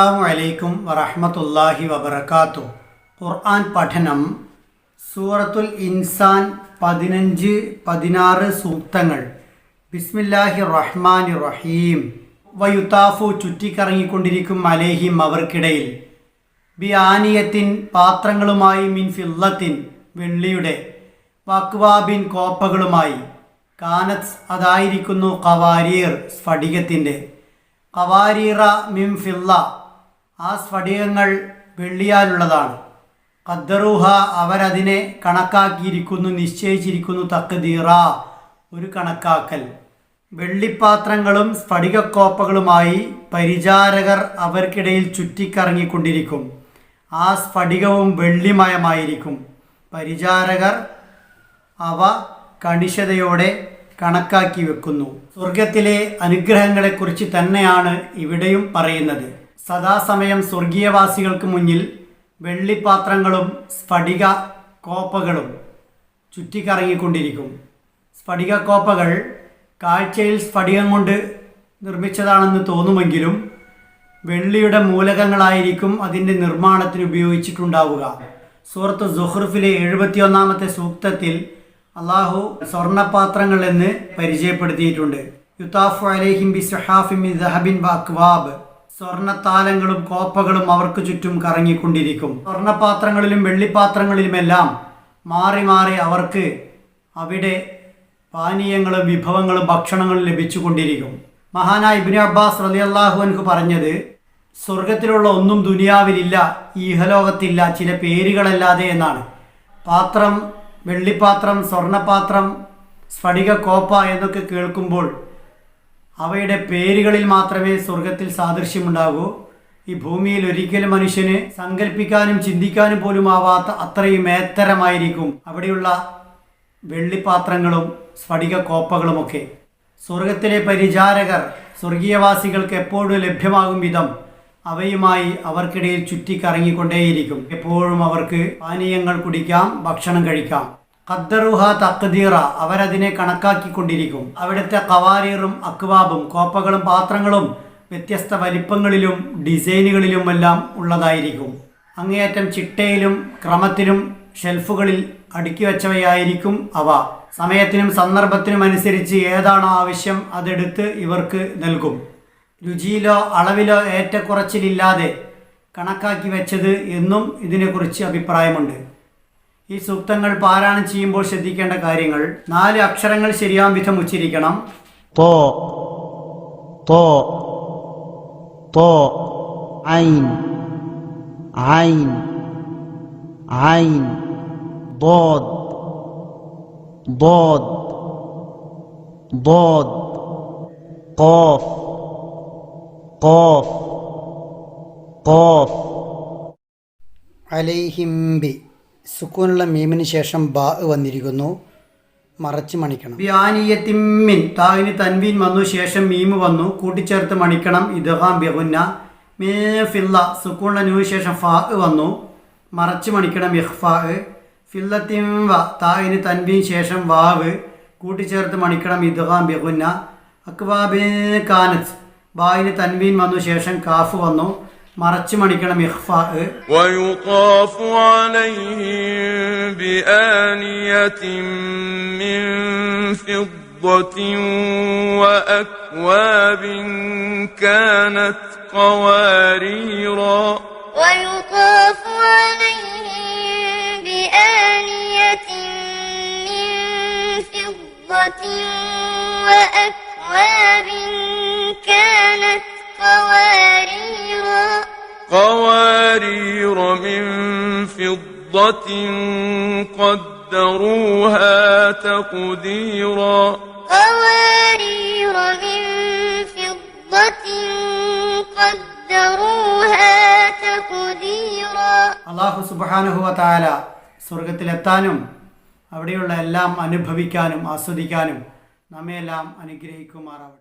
അസ്സാം വലൈക്കും വറഹമത്തല്ലാഹി വബർക്കാത്തു ഖുർആൻ പഠനം സൂറത്തുൽ ഇൻസാൻ പതിനഞ്ച് പതിനാറ് സൂക്തങ്ങൾ. ബിസ്മില്ലാഹി റഹ്മാൻ റഹീം വയുത്താഫു ചുറ്റിക്കറങ്ങിക്കൊണ്ടിരിക്കും അലേഹിം അവർക്കിടയിൽ. ബി ആനിയത്തിൻ പാത്രങ്ങളുമായി മിൻ ഫില്ലത്തിൻ വെള്ളിയുടെ വക്വാബിൻ കോപ്പകളുമായി. കാനത്ത് അതായിരിക്കുന്നു കവാരീർ സ്ഫടികത്തിന്റെ. കവാരീറ മിം ഫില്ല ആ സ്ഫടികങ്ങൾ വെള്ളിയാലുള്ളതാണ്. ഖദ്ദറൂഹ അവരതിനെ കണക്കാക്കിയിരിക്കുന്നു നിശ്ചയിച്ചിരിക്കുന്നു തക്കദീറ ഒരു കണക്കാക്കൽ. വെള്ളിപ്പാത്രങ്ങളും സ്ഫടികക്കോപ്പകളുമായി പരിചാരകർ അവർക്കിടയിൽ ചുറ്റിക്കറങ്ങിക്കൊണ്ടിരിക്കും. ആ സ്ഫടികവും വെള്ളിമയമായിരിക്കും. പരിചാരകർ അവ കണിശതയോടെ കണക്കാക്കി വെക്കുന്നു. സ്വർഗത്തിലെ അനുഗ്രഹങ്ങളെക്കുറിച്ച് തന്നെയാണ് ഇവിടെയും പറയുന്നത്. സദാസമയം സ്വർഗീയവാസികൾക്ക് മുന്നിൽ വെള്ളിപ്പാത്രങ്ങളും സ്ഫടിക കോപ്പകളും ചുറ്റിക്കറങ്ങിക്കൊണ്ടിരിക്കും. സ്ഫടിക കോപ്പകൾ കാഴ്ചയിൽ സ്ഫടികം കൊണ്ട് നിർമ്മിച്ചതാണെന്ന് തോന്നുമെങ്കിലും വെള്ളിയുടെ മൂലകങ്ങളായിരിക്കും അതിന്റെ നിർമ്മാണത്തിന് ഉപയോഗിച്ചിട്ടുണ്ടാവുക. സൂറത്ത് സുഹൃഫിലെ എഴുപത്തിയൊന്നാമത്തെ സൂക്തത്തിൽ അള്ളാഹു സ്വർണപാത്രങ്ങൾ എന്ന് പരിചയപ്പെടുത്തിയിട്ടുണ്ട്. യുത്താഫു അലൈഹിം ബി സുഹാഫിം ദഹബിൻ ബക്വാബ് സ്വർണത്താലങ്ങളും കോപ്പകളും അവർക്ക് ചുറ്റും കറങ്ങിക്കൊണ്ടിരിക്കും. സ്വർണപാത്രങ്ങളിലും വെള്ളിപ്പാത്രങ്ങളിലുമെല്ലാം മാറി മാറി അവർക്ക് അവിടെ പാനീയങ്ങളും വിഭവങ്ങളും ഭക്ഷണങ്ങളും ലഭിച്ചുകൊണ്ടിരിക്കും. മഹാനായ ഇബിന് അബ്ബാസ് റലിയല്ലാഹു അൻഹു പറഞ്ഞത് സ്വർഗത്തിലുള്ള ഒന്നും ദുനിയാവിലില്ല ഈഹലോകത്തില്ല ചില പേരുകളല്ലാതെ എന്നാണ്. പാത്രം വെള്ളിപ്പാത്രം സ്വർണപാത്രം സ്ഫടിക കോപ്പ എന്നൊക്കെ കേൾക്കുമ്പോൾ അവയുടെ പേരുകളിൽ മാത്രമേ സ്വർഗത്തിൽ സാദൃശ്യമുണ്ടാകൂ. ഈ ഭൂമിയിൽ ഒരിക്കലും മനുഷ്യന് സങ്കല്പിക്കാനും ചിന്തിക്കാനും പോലും ആവാത്ത അത്രയും ഏത്തരമായിരിക്കും അവിടെയുള്ള വെള്ളിപ്പാത്രങ്ങളും സ്ഫടിക കോപ്പകളുമൊക്കെ സ്വർഗത്തിലെ പരിചാരകർ സ്വർഗീയവാസികൾക്ക് എപ്പോഴും ലഭ്യമാകും വിധം അവയുമായി അവർക്കിടയിൽ ചുറ്റിക്കറങ്ങിക്കൊണ്ടേയിരിക്കും. എപ്പോഴും അവർക്ക് പാനീയങ്ങൾ കുടിക്കാം ഭക്ഷണം കഴിക്കാം. ഖദ്ദറുഹ തക്ദീറ അവരതിനെ കണക്കാക്കിക്കൊണ്ടിരിക്കും. അവിടുത്തെ കവാരീറും അക്വാബും കോപ്പകളും പാത്രങ്ങളും വ്യത്യസ്ത വലിപ്പങ്ങളിലും ഡിസൈനുകളിലുമെല്ലാം ഉള്ളതായിരിക്കും. അങ്ങേയറ്റം ചിട്ടയിലും ക്രമത്തിലും ഷെൽഫുകളിൽ അടുക്കി വച്ചവയായിരിക്കും അവ. സമയത്തിനും സന്ദർഭത്തിനും അനുസരിച്ച് ഏതാണോ ആവശ്യം അതെടുത്ത് ഇവർക്ക് നൽകും. രുചിയിലോ അളവിലോ ഏറ്റക്കുറച്ചിലില്ലാതെ കണക്കാക്കി വെച്ചത് എന്നും ഇതിനെക്കുറിച്ച് അഭിപ്രായമുണ്ട്. ഈ സൂക്തങ്ങൾ പാരായണം ചെയ്യുമ്പോൾ ശ്രദ്ധിക്കേണ്ട കാര്യങ്ങൾ നാല് അക്ഷരങ്ങൾ ശരിയാം വിധം ഉച്ചരിക്കണം طاء طاء طاء عين عين عين ضاد ضاد ضاد قاف قاف قاف അലൈഹിംബി സുക്കൂനുള്ള മീമിന് ശേഷം ബാ വന്നിരിക്കുന്നു. മറച്ച് മണിക്കണം. തിമ്മിൻ താവിന് തൻവീൻ വന്നു ശേഷം മീമ് വന്നു. കൂട്ടിച്ചേർത്ത് മണിക്കണം. ഇദ്ഹാം ബിഹുന്ന. മേ ഫില്ല സുക്കൂണ നൂ ശേഷം ഫാ വന്നു. മറച്ച് മണിക്കണം ഇഹ്ഫാ ഫില്ലത്തിം വ താവിന് തൻവീൻ ശേഷം വാവ് കൂട്ടിച്ചേർത്ത് മണിക്കണം ഇദ്ഹാം ബിഹുന്ന. അക്വാബേ കാനത്ത് ബായിന് തൻവീൻ വന്നു ശേഷം കാഫ് വന്നു. മറച്ച് മണിക്കണം ഇഹ്ഫാ ويطاف عليهم بآنية من فضة وأكواب كانت قواريرا ويطاف عليهم بآنية من فضة وأكواب كانت قواريرا قوارير من فضة قدروها تقديرا قوارير من فضة قدروها تقديرا അള്ളാഹു സുബാനുഹുവ താല സ്വർഗത്തിലെത്താനും അവിടെയുള്ള എല്ലാം അനുഭവിക്കാനും ആസ്വദിക്കാനും നമ്മയെല്ലാം അനുഗ്രഹിക്കുമാറാവട്ടെ